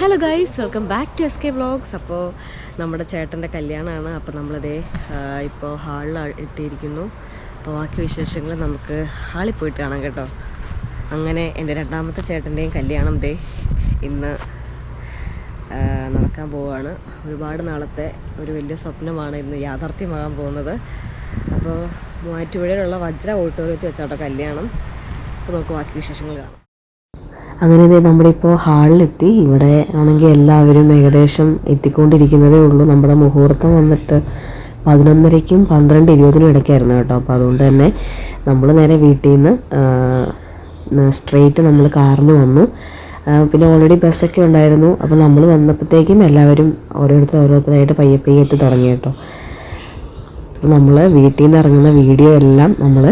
Hello guys welcome back to S K vlogs അപ്പോൾ നമ്മുടെ ചേട്ടന്റെ കല്യാണമാണ് അപ്പോൾ നമ്മളതേ ഇപ്പോൾ ഹാളിൽ എത്തിയിരിക്കുന്നു. അപ്പോൾ ബാക്കി വിശേഷങ്ങൾ നമുക്ക് ഹാളിൽ പോയിട്ട് കാണാം കേട്ടോ. അങ്ങനെ എന്റെ രണ്ടാമത്തെ ചേട്ടന്റെയും കല്യാണം ദേ ഇന്ന് നടക്കാൻ പോവുകയാണ് ഒരുപാട് നാളത്തെ ഒരു വലിയ സ്വപ്നമാണ് ഇന്ന് യാഥാർത്ഥ്യമാകാൻ പോകുന്നത്. അപ്പോൾ മൂവാറ്റുപുഴയിലുള്ള വജ്ര ഓഡിറ്റോറിയത്തിൽ വെച്ചാട്ടോ കല്യാണം. അപ്പോൾ നമുക്ക് ബാക്കി വിശേഷങ്ങൾ കാണാം. അങ്ങനെ നമ്മുടെ നമ്മളിപ്പോൾ ഹാളിലെത്തി. ഇവിടെ ആണെങ്കിൽ എല്ലാവരും ഏകദേശം എത്തിക്കൊണ്ടിരിക്കുന്നതേ ഉള്ളൂ. നമ്മുടെ മുഹൂർത്തം വന്നിട്ട് പതിനൊന്നരയ്ക്കും പന്ത്രണ്ട് ഇരുപതിനും ഇടയ്ക്കായിരുന്നു കേട്ടോ. അപ്പോൾ അതുകൊണ്ട് തന്നെ നമ്മൾ നേരെ വീട്ടിൽ നിന്ന് സ്ട്രെയിറ്റ് നമ്മൾ കാറിന് വന്നു. പിന്നെ ഓൾറെഡി ബസ്സൊക്കെ ഉണ്ടായിരുന്നു. അപ്പോൾ നമ്മൾ വന്നപ്പോഴത്തേക്കും എല്ലാവരും ഓരോരുത്തർ ഓരോരുത്തരായിട്ട് പയ്യെ പയ്യെ തുടങ്ങി കേട്ടോ. നമ്മൾ വീട്ടിൽ നിന്ന് ഇറങ്ങുന്ന വീഡിയോ എല്ലാം നമ്മൾ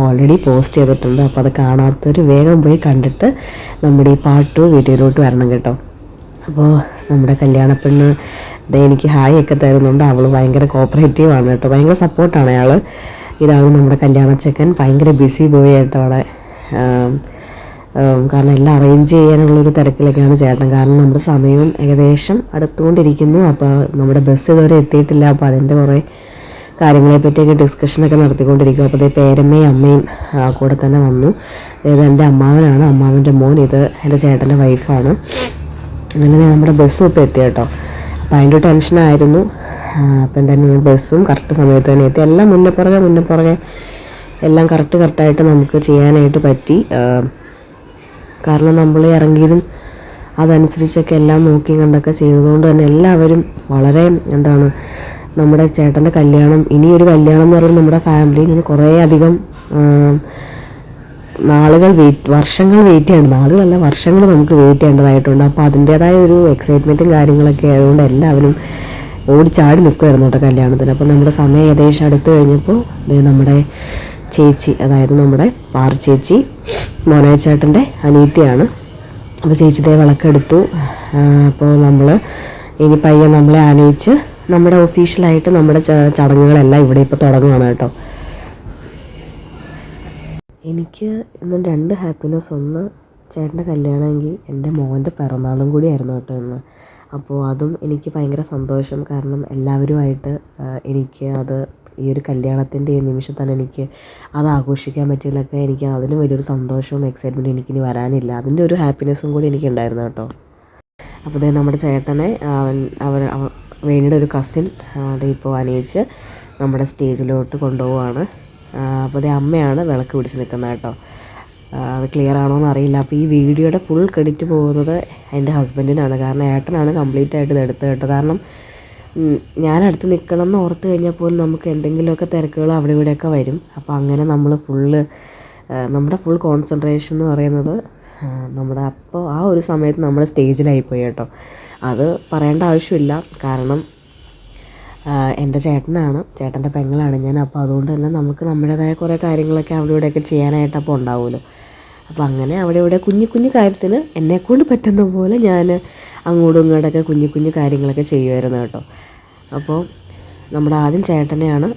ഓൾറെഡി പോസ്റ്റ് ചെയ്തിട്ടുണ്ട്. അപ്പോൾ അത് കാണാത്തൊരു വേഗം പോയി കണ്ടിട്ട് നമ്മുടെ ഈ പാർട്ട് പാട്ട് വീഡിയോയിലോട്ട് വരണം കേട്ടോ. അപ്പോൾ നമ്മുടെ കല്യാണപ്പെണ്ണ് എനിക്ക് ഹായ് ഒക്കെ തരുന്നുണ്ട്. അവൾ ഭയങ്കര കോപ്പറേറ്റീവ് ആണ് കേട്ടോ. ഭയങ്കര സപ്പോർട്ടാണ് അയാൾ ഇതാണ് നമ്മുടെ കല്യാണച്ചക്കൻ ഭയങ്കര ബിസി ബോയ് ആയിട്ട് അവിടെ. കാരണം എല്ലാം അറേഞ്ച് ചെയ്യാനുള്ളൊരു തിരക്കിലൊക്കെയാണ് ചേട്ടൻ. കാരണം നമ്മുടെ സമയവും ഏകദേശം അടുത്തുകൊണ്ടിരിക്കുന്നു. അപ്പോൾ നമ്മുടെ ബസ് ഇതുവരെ എത്തിയിട്ടില്ല. അപ്പോൾ അതിന്റെ കുറേ കാര്യങ്ങളെ പറ്റിയൊക്കെ ഡിസ്കഷനൊക്കെ നടത്തിക്കൊണ്ടിരിക്കും അപ്പോൾ പേരമ്മയും അമ്മയും കൂടെ തന്നെ വന്നു. ഇത് എന്റെ അമ്മാവനാണ്. അമ്മാവന്റെ മോൻ ഇത് എന്റെ ചേട്ടന്റെ വൈഫാണ് അങ്ങനെ നമ്മുടെ ബസ്സും ഇപ്പോൾ എത്തി കേട്ടോ. അപ്പോൾ അതിന്റെ ടെൻഷനായിരുന്നു അപ്പം എന്തായാലും ബസ്സും കറക്റ്റ് സമയത്ത് തന്നെ എത്തി. എല്ലാം മുന്നേ പുറകെ മുന്നേ പുറകെ. എല്ലാം കറക്റ്റ് കറക്റ്റായിട്ട് നമുക്ക് ചെയ്യാനായിട്ട് പറ്റി. കാരണം നമ്മൾ ഇറങ്ങിയതും അതനുസരിച്ചൊക്കെ എല്ലാം നോക്കി കണ്ടൊക്കെ ചെയ്തതുകൊണ്ട് തന്നെ എല്ലാവരും വളരെ എന്താണ് നമ്മുടെ ചേട്ടന്റെ കല്യാണം ഇനിയൊരു കല്യാണം എന്ന് പറയുന്നത് നമ്മുടെ ഫാമിലി ഇങ്ങനെ കുറേ അധികം നാളുകൾ വെയിറ്റ് വർഷങ്ങൾ വെയിറ്റ് ചെയ്യണം. നാളുകളല്ല വർഷങ്ങൾ നമുക്ക് വെയിറ്റ് ചെയ്യേണ്ടതായിട്ടുണ്ട്. അപ്പോൾ അതിന്റേതായ ഒരു എക്സൈറ്റ്മെന്റും കാര്യങ്ങളൊക്കെ ആയതുകൊണ്ട് എല്ലാവരും ഓടിച്ചാടി നിൽക്കുമായിരുന്നു കേട്ടോ കല്യാണത്തിന്. അപ്പോൾ നമ്മുടെ സമയം ഏകദേശം അടുത്ത് കഴിഞ്ഞപ്പോൾ ദേ നമ്മുടെ ചേച്ചി അതായത് നമ്മുടെ പാർ ചേച്ചി മോനായ അനീത്തിയാണ് അപ്പോൾ ചേച്ചി ദേ വിളക്കെടുത്തു. അപ്പോൾ നമ്മൾ ഇനി പയ്യെ നമ്മളെ ആനയിച്ച് നമ്മുടെ ഒഫീഷ്യലായിട്ട് നമ്മുടെ ചടങ്ങുകളെല്ലാം ഇവിടെ ഇപ്പോൾ തുടങ്ങുകയാണ് കേട്ടോ. എനിക്ക് ഇന്ന് രണ്ട് ഹാപ്പിനെസ് ഒന്ന് ചേട്ടന്റെ കല്യാണമെങ്കിൽ എന്റെ മോന്റെ പിറന്നാളും കൂടിയായിരുന്നു കേട്ടോ ഇന്ന്. അപ്പോൾ അതും എനിക്ക് ഭയങ്കര സന്തോഷം. കാരണം എല്ലാവരുമായിട്ട് എനിക്ക് അത് ഈ ഒരു കല്യാണത്തിന്റെ ഈ നിമിഷം തന്നെ എനിക്ക് അത് ആഘോഷിക്കാൻ പറ്റിയതിലൊക്കെ എനിക്ക് അതിലും വലിയൊരു സന്തോഷവും എക്സൈറ്റ്മെന്റും എനിക്കിനി വരാനില്ല. അതിന്റെ ഒരു ഹാപ്പിനെസ്സും കൂടി എനിക്കുണ്ടായിരുന്നു കേട്ടോ. അപ്പോൾ നമ്മുടെ ചേട്ടനെ അവൻ അവർ അവ- വേണിയുടെ ഒരു കസിൻ അതിപ്പോൾ അനയിച്ച് നമ്മുടെ സ്റ്റേജിലോട്ട് കൊണ്ടുപോവാണ്. അപ്പോൾ അതേ അമ്മയാണ് വിളക്ക് പിടിച്ച് നിൽക്കുന്നത് കേട്ടോ. അത് ക്ലിയർ ആണോ എന്ന് അറിയില്ല അപ്പോൾ ഈ വീഡിയോയുടെ ഫുൾ ക്രെഡിറ്റ് പോകുന്നത് എന്റെ ഹസ്ബൻഡിനാണ് കാരണം ഏട്ടനാണ് കംപ്ലീറ്റ് ആയിട്ട് ഇത് എടുത്തത് കേട്ടോ. കാരണം ഞാൻ അടുത്ത് നിൽക്കണം എന്ന് ഓർത്ത് കഴിഞ്ഞാൽ പോലും നമുക്ക് എന്തെങ്കിലുമൊക്കെ തിരക്കുകൾ അവിടെ ഇവിടെയൊക്കെ വരും. അപ്പോൾ അങ്ങനെ നമ്മൾ ഫുള്ള് നമ്മുടെ ഫുൾ കോൺസെൻട്രേഷൻ എന്ന് പറയുന്നത് നമ്മുടെ അപ്പോൾ ആ ഒരു സമയത്ത് നമ്മൾ സ്റ്റേജിലായിപ്പോയി കേട്ടോ. അത് പറയേണ്ട ആവശ്യമില്ല. കാരണം എന്റെ ചേട്ടനാണ്. ചേട്ടന്റെ പെങ്ങളാണ് ഞാൻ. അപ്പോൾ അതുകൊണ്ട് തന്നെ നമുക്ക് നമ്മുടേതായ കുറേ കാര്യങ്ങളൊക്കെ അവിടെ ഇവിടെയൊക്കെ ചെയ്യാനായിട്ട് അപ്പോൾ ഉണ്ടാവുമല്ലോ. അപ്പോൾ അങ്ങനെ അവിടെ ഇവിടെ കുഞ്ഞു കുഞ്ഞു കാര്യത്തിന് എന്നെക്കൊണ്ട് പറ്റുന്ന പോലെ ഞാൻ അങ്ങോട്ടും ഇങ്ങോട്ടൊക്കെ കുഞ്ഞു കുഞ്ഞു കാര്യങ്ങളൊക്കെ ചെയ്യുമായിരുന്നു കേട്ടോ. അപ്പോൾ നമ്മുടെ ആദ്യം ചേട്ടനെയാണ്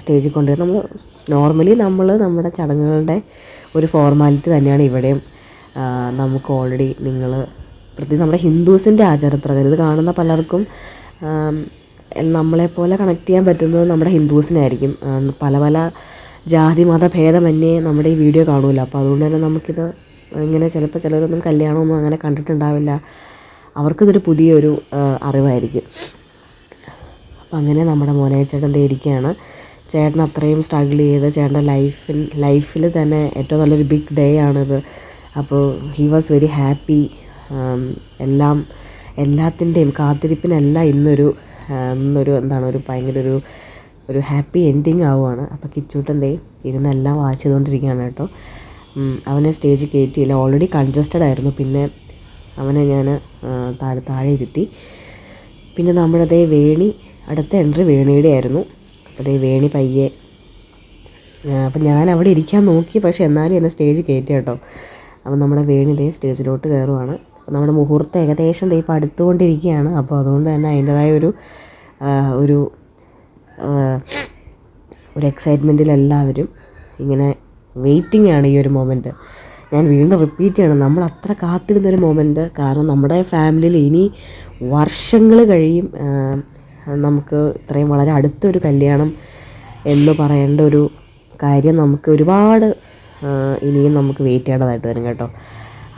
സ്റ്റേജിൽ കൊണ്ടുവരുന്നത്. നമ്മൾ നോർമലി നമ്മൾ നമ്മുടെ ചടങ്ങുകളുടെ ഒരു ഫോർമാലിറ്റി തന്നെയാണ് ഇവിടെയും. നമുക്ക് ഓൾറെഡി നിങ്ങൾ പ്രത്യേകിച്ച് നമ്മുടെ ഹിന്ദുസിന്റെ ആചാരപ്രകാരം ഇത് കാണുന്ന പലർക്കും നമ്മളെപ്പോലെ കണക്ട് ചെയ്യാൻ പറ്റുന്നത് നമ്മുടെ ഹിന്ദുസിനായിരിക്കും. പല പല ജാതി മത ഭേദമന്യേ നമ്മുടെ ഈ വീഡിയോ കാണുമല്ലോ അപ്പോൾ അതുകൊണ്ട് തന്നെ നമുക്കിത് ഇങ്ങനെ ചിലപ്പോൾ ചിലരൊന്നും കല്യാണമൊന്നും അങ്ങനെ കണ്ടിട്ടുണ്ടാവില്ല. അവർക്കിതൊരു പുതിയൊരു അറിവായിരിക്കും. അപ്പം അങ്ങനെ നമ്മുടെ മോനെ ചേട്ടൻ ദേ ഇരിക്കുകയാണ്. ചേട്ടൻ അത്രയും സ്ട്രഗിൾ ചെയ്ത് ചേട്ടന്റെ ലൈഫിൽ ലൈഫിൽ തന്നെ ഏറ്റവും നല്ലൊരു ബിഗ് ഡേ ആണിത്. അപ്പോൾ ഹി വാസ് വെരി ഹാപ്പി എല്ലാം എല്ലാത്തിന്റെയും കാത്തിരിപ്പിനല്ല ഇന്നൊരു ഇന്നൊരു എന്താണ് ഒരു ഭയങ്കര ഒരു ഒരു ഹാപ്പി എൻഡിങ് ആവുകയാണ് അപ്പോൾ കിച്ചൂട്ടന്റെ ഇരുന്നെല്ലാം വാച്ച് ചെയ്തുകൊണ്ടിരിക്കുകയാണ് കേട്ടോ അവനെ സ്റ്റേജ് കയറ്റിയില്ല. ഓൾറെഡി കൺജസ്റ്റഡ് ആയിരുന്നു. പിന്നെ അവനെ ഞാൻ താഴെ താഴെ ഇരുത്തി. പിന്നെ നമ്മുടെ അതേ വേണി അടുത്ത എൻട്രി വേണിയുടെ ആയിരുന്നു. അതേ വേണി പയ്യെ അപ്പം ഞാൻ അവിടെ ഇരിക്കാൻ നോക്കി. പക്ഷെ എന്നാലും എന്നെ സ്റ്റേജ് കയറ്റി കേട്ടോ. അപ്പം നമ്മുടെ വേണിതേ സ്റ്റേജിലോട്ട് കയറുവാണ്. അപ്പം നമ്മുടെ മുഹൂർത്തം ഏകദേശം ദേ ഇപ്പം അടുത്തുകൊണ്ടിരിക്കുകയാണ്. അപ്പോൾ അതുകൊണ്ട് തന്നെ അതിന്റെതായ ഒരു ഒരു ഒരു എക്സൈറ്റ്മെന്റിൽ എല്ലാവരും ഇങ്ങനെ വെയിറ്റിംഗ് ആണ് ഈ ഒരു മൊമെന്റ് ഞാൻ വീണ്ടും റിപ്പീറ്റ് ചെയ്യണം. നമ്മൾ അത്ര കാത്തിരുന്നൊരു മൊമെന്റ് കാരണം നമ്മുടെ ഫാമിലിയിൽ ഇനി വർഷങ്ങൾ കഴിയും. നമുക്ക് ഇത്രയും വളരെ അടുത്തൊരു കല്യാണം എന്ന് പറയേണ്ട ഒരു കാര്യം നമുക്ക് ഒരുപാട് ഇനിയും നമുക്ക് വെയിറ്റ് ചെയ്യേണ്ടതായിട്ട് വരും കേട്ടോ.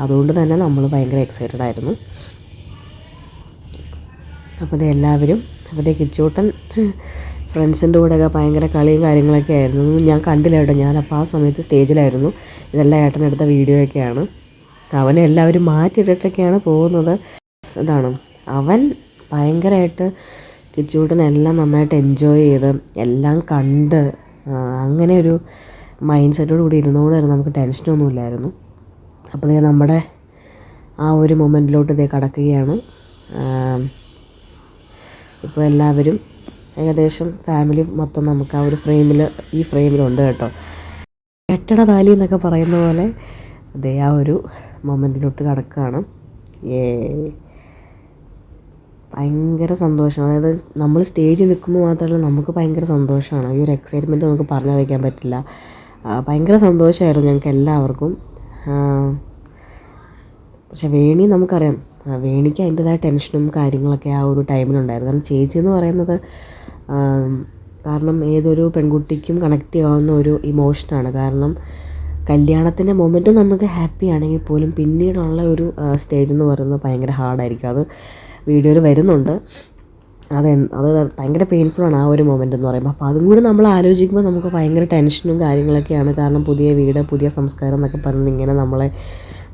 അതുകൊണ്ട് തന്നെ നമ്മൾ ഭയങ്കര എക്സൈറ്റഡ് ആയിരുന്നു. അപ്പോൾ എല്ലാവരും അവരുടെ കിച്ചൂട്ടൻ ഫ്രണ്ട്സിന്റെ കൂടെയൊക്കെ ഭയങ്കര കളിയും കാര്യങ്ങളൊക്കെ ആയിരുന്നു. ഞാൻ കണ്ടില്ല കേട്ടോ ഞാനപ്പോൾ ആ സമയത്ത് സ്റ്റേജിലായിരുന്നു. ഇതെല്ലാം ഏട്ടനെടുത്ത വീഡിയോ ഒക്കെയാണ്. അവനെ എല്ലാവരും മാറ്റിയിട്ടിട്ടൊക്കെയാണ് പോകുന്നത്. ഇതാണ് അവൻ ഭയങ്കരമായിട്ട് കിച്ചൂട്ടനെല്ലാം നന്നായിട്ട് എൻജോയ് ചെയ്ത് എല്ലാം കണ്ട് അങ്ങനെ ഒരു മൈൻഡ് സെറ്റോട് കൂടി ഇരുന്നോടായിരുന്നു നമുക്ക് ടെൻഷനൊന്നും ഇല്ലായിരുന്നു. അപ്പോൾ ഇതേ നമ്മുടെ ആ ഒരു മൊമെന്റിലോട്ട് ഇതേ കടക്കുകയാണ്. ഇപ്പോൾ എല്ലാവരും ഏകദേശം ഫാമിലി മൊത്തം നമുക്ക് ആ ഒരു ഫ്രെയിമിൽ ഈ ഫ്രെയിമിലുണ്ട് കേട്ടോ. കെട്ടട താലി എന്നൊക്കെ പറയുന്ന പോലെ അതേ ആ ഒരു മൊമെന്റിലോട്ട് കടക്കുകയാണ്. ഏ ഭയങ്കര സന്തോഷം. അതായത് നമ്മൾ സ്റ്റേജിൽ നിൽക്കുമ്പോൾ മാത്രമല്ല നമുക്ക് ഭയങ്കര സന്തോഷമാണ്. ഈ ഒരു എക്സൈറ്റ്മെന്റ് നമുക്ക് പറഞ്ഞറിയിക്കാൻ പറ്റില്ല. ഭയങ്കര സന്തോഷമായിരുന്നു ഞങ്ങൾക്ക് എല്ലാവർക്കും. പക്ഷെ വേണി നമുക്കറിയാം വേണിക്ക് അതിന്റെതായ ടെൻഷനും കാര്യങ്ങളൊക്കെ ആ ഒരു ടൈമിലുണ്ടായിരുന്നു. കാരണം ചേച്ചി എന്ന് പറയുന്നത് കാരണം ഏതൊരു പെൺകുട്ടിക്കും കണക്ട് ചെയ്യാവുന്ന ഒരു ഇമോഷനാണ് കാരണം കല്യാണത്തിന്റെ മൊമെന്റ് നമുക്ക് ഹാപ്പി ആണെങ്കിൽ പോലും പിന്നീടുള്ള ഒരു സ്റ്റേജ് എന്ന് പറയുന്നത് ഭയങ്കര ഹാർഡായിരിക്കും അത് വീഡിയോയിൽ വരുന്നുണ്ട്. അത് അത് ഭയങ്കര പെയിൻഫുള്ളാണ് ആ ഒരു മൊമെന്റ് എന്ന് പറയുമ്പോൾ അപ്പോൾ അതും കൂടി നമ്മൾ ആലോചിക്കുമ്പോൾ നമുക്ക് ഭയങ്കര ടെൻഷനും കാര്യങ്ങളൊക്കെയാണ്. കാരണം പുതിയ വീട് പുതിയ സംസ്കാരം എന്നൊക്കെ പറഞ്ഞ് ഇങ്ങനെ നമ്മളെ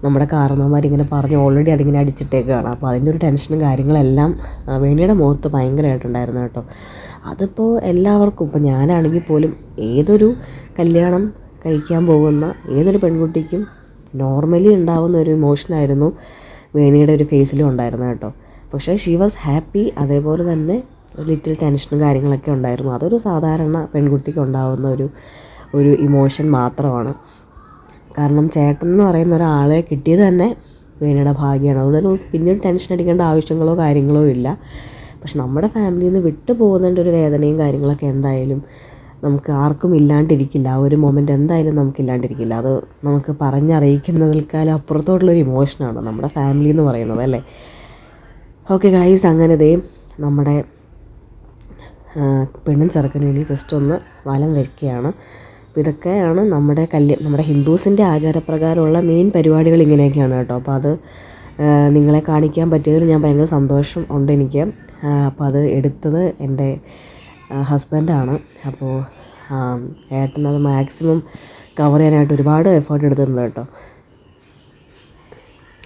നമ്മുടെ കാരണവന്മാരിങ്ങനെ പറഞ്ഞ് ഓൾറെഡി അതിങ്ങനെ അടിച്ചിട്ടേക്കാണ്. അപ്പോൾ അതിന്റെ ഒരു ടെൻഷനും കാര്യങ്ങളെല്ലാം വേണിയുടെ മുഖത്ത് ഭയങ്കരമായിട്ടുണ്ടായിരുന്നു കേട്ടോ. അതിപ്പോൾ എല്ലാവർക്കും ഇപ്പോൾ ഞാനാണെങ്കിൽ പോലും ഏതൊരു കല്യാണം കഴിക്കാൻ പോകുന്ന ഏതൊരു പെൺകുട്ടിക്കും നോർമലി ഉണ്ടാവുന്ന ഒരു ഇമോഷനായിരുന്നു വേണിയുടെ ഒരു ഫേസിലും ഉണ്ടായിരുന്നു കേട്ടോ. പക്ഷേ ഷീ വാസ് ഹാപ്പി അതേപോലെ തന്നെ ലിറ്റിൽ ടെൻഷനും കാര്യങ്ങളൊക്കെ ഉണ്ടായിരുന്നു. അതൊരു സാധാരണ പെൺകുട്ടിക്ക് ഉണ്ടാവുന്ന ഒരു ഒരു ഇമോഷൻ മാത്രമാണ്. കാരണം ചേട്ടൻ എന്ന് പറയുന്ന ഒരാളെ കിട്ടിയത് തന്നെ വേണിയുടെ ഭാഗ്യമാണ്. അതുകൊണ്ട് പിന്നീട് ടെൻഷൻ അടിക്കേണ്ട ആവശ്യങ്ങളോ കാര്യങ്ങളോ ഇല്ല. പക്ഷെ നമ്മുടെ ഫാമിലിയിൽ നിന്ന് വിട്ടു പോകുന്നതിന്റെ ഒരു വേദനയും കാര്യങ്ങളൊക്കെ എന്തായാലും നമുക്ക് ആർക്കും ഇല്ലാണ്ടിരിക്കില്ല. ആ ഒരു മൊമെന്റ് എന്തായാലും നമുക്ക് ഇല്ലാണ്ടിരിക്കില്ല. അത് നമുക്ക് പറഞ്ഞറിയിക്കുന്നതിൽക്കാലം അപ്പുറത്തോട്ടുള്ളൊരു ഇമോഷനാണ് നമ്മുടെ ഫാമിലി എന്ന് പറയുന്നത് അല്ലേ? ഓക്കെ അങ്ങനെ ദേ നമ്മുടെ പെണ്ണും ചെറുക്കനും ഇനി ജസ്റ്റ് ഒന്ന് വലം വയ്ക്കുകയാണ് അപ്പോൾ ഇതൊക്കെയാണ് നമ്മുടെ കല്യ നമ്മുടെ ഹിന്ദുസിന്റെ ആചാരപ്രകാരമുള്ള മെയിൻ പരിപാടികൾ ഇങ്ങനെയൊക്കെയാണ് കേട്ടോ. അപ്പോൾ അത് നിങ്ങളെ കാണിക്കാൻ പറ്റിയതിൽ ഞാൻ ഭയങ്കര സന്തോഷം ഉണ്ട് എനിക്ക്. അപ്പോൾ അത് എടുത്തത് എന്റെ ഹസ്ബൻഡാണ് അപ്പോൾ ഏട്ടൻ അത് മാക്സിമം കവർ ചെയ്യാനായിട്ട് ഒരുപാട് എഫേർട്ട് എടുത്തിട്ടുണ്ട് കേട്ടോ.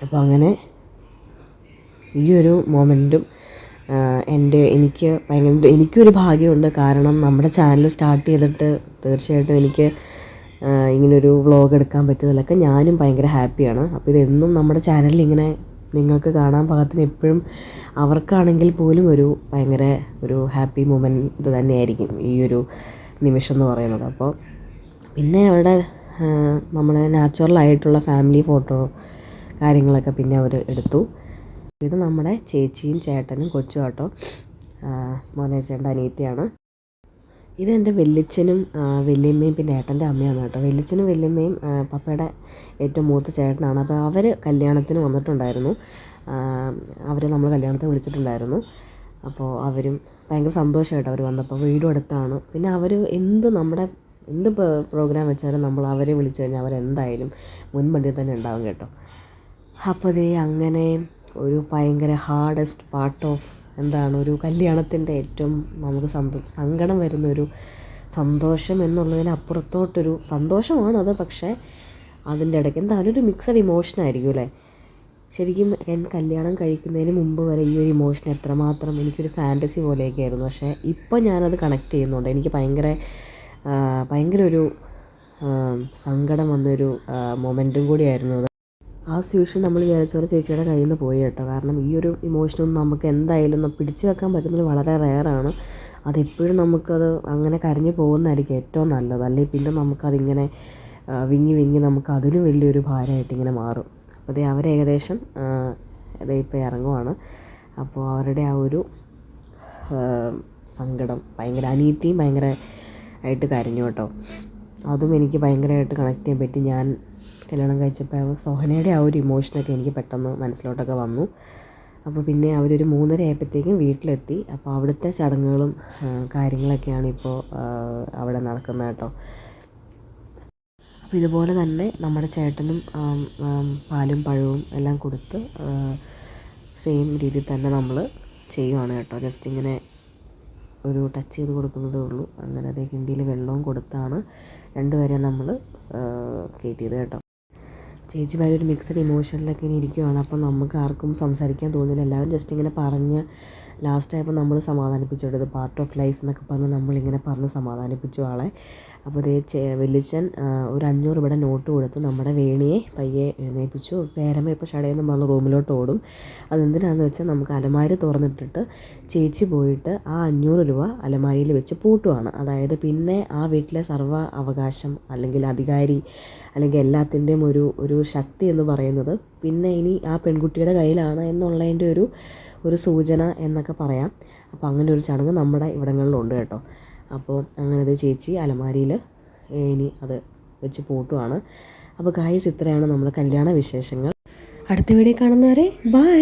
അപ്പോൾ അങ്ങനെ ഈ ഒരു മൊമെന്റും എന്റെ എനിക്ക് ഭയങ്കര എനിക്കൊരു ഭാഗ്യമുണ്ട്. കാരണം നമ്മുടെ ചാനൽ സ്റ്റാർട്ട് ചെയ്തിട്ട് തീർച്ചയായിട്ടും എനിക്ക് ഇങ്ങനൊരു വ്ളോഗ് എടുക്കാൻ പറ്റുന്നതിലൊക്കെ ഞാനും ഭയങ്കര ഹാപ്പിയാണ് അപ്പോൾ ഇതെന്നും നമ്മുടെ ചാനലിൽ ഇങ്ങനെ നിങ്ങൾക്ക് കാണാൻ പാകത്തിന് എപ്പോഴും അവർക്കാണെങ്കിൽ പോലും ഒരു ഭയങ്കര ഒരു ഹാപ്പി മൊമെന്റ് തന്നെയായിരിക്കും ഈ ഒരു നിമിഷം എന്ന് പറയുന്നത്. അപ്പോൾ പിന്നെ അവരുടെ നമ്മുടെ നാച്ചുറലായിട്ടുള്ള ഫാമിലി ഫോട്ടോ കാര്യങ്ങളൊക്കെ പിന്നെ അവർ എടുത്തു. ഇത് നമ്മുടെ ചേച്ചിയും ചേട്ടനും കൊച്ചും കേട്ടോ അനിയത്തിയാണ്. ഇത് എന്റെ വെല്ലിച്ചനും വെല്ലിയമ്മയും പിന്നെ ഏട്ടന്റെ അമ്മയാണ് കേട്ടോ. വെല്ലിച്ചനും വെല്ലിയമ്മയും പപ്പയുടെ ഏറ്റവും മൂത്ത ചേട്ടനാണ്. അപ്പോൾ അവർ കല്യാണത്തിന് വന്നിട്ടുണ്ടായിരുന്നു. അവരെ നമ്മൾ കല്യാണത്തിന് വിളിച്ചിട്ടുണ്ടായിരുന്നു. അപ്പോൾ അവരും ഭയങ്കര സന്തോഷമായിട്ട് അവർ വന്നപ്പോൾ. വീടും അടുത്താണ്. പിന്നെ അവർ എന്ത് നമ്മുടെ എന്ത് പ്രോഗ്രാം വെച്ചാലും നമ്മൾ അവരെ വിളിച്ചു കഴിഞ്ഞാൽ അവരെന്തായാലും മുൻപന്തിയിൽ തന്നെ ഉണ്ടാവും കേട്ടോ. അപ്പോൾ ദേ അങ്ങനെ ഒരു ഭയങ്കര ഹാർഡസ്റ്റ് പാർട്ട് ഓഫ് എന്താണ് ഒരു കല്യാണത്തിന്റെ ഏറ്റവും നമുക്ക് സന്തോ സങ്കടം വരുന്നൊരു സന്തോഷം എന്നുള്ളതിനപ്പുറത്തോട്ടൊരു അത്. പക്ഷേ അതിന്റെ ഇടയ്ക്ക് എന്തായാലും ഒരു മിക്സഡ് ഇമോഷൻ ആയിരിക്കും അല്ലേ? ശരിക്കും കല്യാണം കഴിക്കുന്നതിന് മുമ്പ് വരെ ഈ ഒരു ഇമോഷൻ എത്രമാത്രം എനിക്കൊരു ഫാന്റസി പോലെയൊക്കെ ആയിരുന്നു. പക്ഷേ ഇപ്പോൾ ഞാനത് കണക്ട് ചെയ്യുന്നുണ്ട്. എനിക്ക് ഭയങ്കര ഭയങ്കര ഒരു സങ്കടം വന്നൊരു മൊമെന്റും കൂടിയായിരുന്നു അത്. ആ സിറ്റുവേഷൻ നമ്മൾ വിചാരിച്ച പോലെ ചേച്ചിയുടെ കയ്യിൽ നിന്ന് പോയി കേട്ടോ. കാരണം ഈ ഒരു ഇമോഷനൊന്നും നമുക്ക് എന്തായാലും പിടിച്ചു വെക്കാൻ പറ്റുന്നത് വളരെ റെയറാണ് അതെപ്പോഴും നമുക്കത് അങ്ങനെ കരഞ്ഞു പോകുന്നതായിരിക്കും ഏറ്റവും നല്ലത്. അല്ലെങ്കിൽ പിന്നെ നമുക്കതിങ്ങനെ വിങ്ങി വിങ്ങി നമുക്ക് അതിലും വലിയൊരു ഭാരമായിട്ട് ഇങ്ങനെ മാറും. അപ്പോൾ അതേ അവർ ഏകദേശം അതേ ഇപ്പോൾ ഇറങ്ങുവാണ്. അപ്പോൾ അവരുടെ ആ ഒരു സങ്കടം ഭയങ്കര അനീതിയും ഭയങ്കര ആയിട്ട് കരഞ്ഞു കേട്ടോ. അതും എനിക്ക് ഭയങ്കരമായിട്ട് കണക്ട് ചെയ്യാൻ പറ്റി. ഞാൻ കല്യാണം കഴിച്ചപ്പോൾ സോഹനയുടെ ആ ഒരു ഇമോഷനൊക്കെ എനിക്ക് പെട്ടെന്ന് മനസ്സിലോട്ടൊക്കെ വന്നു. അപ്പോൾ പിന്നെ അവരൊരു മൂന്നര ആയപ്പോഴത്തേക്കും വീട്ടിലെത്തി. അപ്പോൾ അവിടുത്തെ ചടങ്ങുകളും കാര്യങ്ങളൊക്കെയാണ് ഇപ്പോൾ അവിടെ നടക്കുന്നത് കേട്ടോ. അപ്പോൾ ഇതുപോലെ തന്നെ നമ്മുടെ ചേട്ടനും പാലും പഴവും എല്ലാം കൊടുത്ത് സെയിം രീതിയിൽ തന്നെ നമ്മൾ ചെയ്യുവാണ് കേട്ടോ. ജസ്റ്റ് ഇങ്ങനെ ഒരു ടച്ച് ചെയ്ത് കൊടുക്കുന്നതേ ഉള്ളൂ. അങ്ങനെ അതേ കിണ്ടിയിൽ വെള്ളവും കൊടുത്താണ്. രണ്ടുപേരെയും നമ്മൾ കയറ്റിയത് കേട്ടോ. ഒരു മിക്സഡ് ഇമോഷനിലൊക്കെ ഇങ്ങനെ ഇരിക്കുവാണ്. അപ്പം നമുക്ക് ആർക്കും സംസാരിക്കാൻ തോന്നില്ല എല്ലാവരും ജസ്റ്റ് ഇങ്ങനെ പറഞ്ഞ് ലാസ്റ്റ് ആയപ്പോൾ നമ്മൾ സമാധാനിപ്പിച്ചു. ഇത് പാർട്ട് ഓഫ് ലൈഫ് എന്നൊക്കെ പറഞ്ഞ് നമ്മളിങ്ങനെ പറഞ്ഞ് സമാധാനിപ്പിച്ചു ആളെ. അപ്പോൾ ഇതേ ചേ വലിച്ചൻ ഒരു അഞ്ഞൂറ് ഇവിടെ നോട്ട് കൊടുത്ത്. നമ്മുടെ വേണിയെ പയ്യെ എഴുന്നേൽപ്പിച്ചു പേരമ്മ ഇപ്പോൾ ഷടയെന്ന് പറഞ്ഞ് റൂമിലോട്ട് ഓടും. അതെന്തിനാണെന്ന് വെച്ചാൽ നമുക്ക് അലമാരി തുറന്നിട്ടിട്ട് ചേച്ചി പോയിട്ട് ആ അഞ്ഞൂറ് രൂപ അലമാരിയിൽ വെച്ച് പൂട്ടുവാണ്. അതായത് പിന്നെ ആ വീട്ടിലെ സർവ അവകാശം അല്ലെങ്കിൽ അധികാരി അല്ലെങ്കിൽ എല്ലാത്തിന്റെയും ഒരു ഒരു ശക്തി എന്ന് പറയുന്നത് പിന്നെ ഇനി ആ പെൺകുട്ടിയുടെ കയ്യിലാണ് എന്നുള്ളതിന്റെ ഒരു ഒരു സൂചന എന്നൊക്കെ പറയാം. അപ്പോൾ അങ്ങനെ ഒരു ചടങ്ങ് നമ്മുടെ ഇവിടങ്ങളിലുണ്ട് കേട്ടോ. അപ്പോൾ അങ്ങനെ അത് ചേച്ചി അലമാരിയിൽ ഇനി അത് വെച്ച് പൂട്ടുവാണ്. അപ്പോൾ ഗായ്സ് ഇത്രയാണ് നമ്മുടെ കല്യാണ വിശേഷങ്ങൾ. അടുത്ത വീഡിയോ കാണുന്നവരെ ബൈ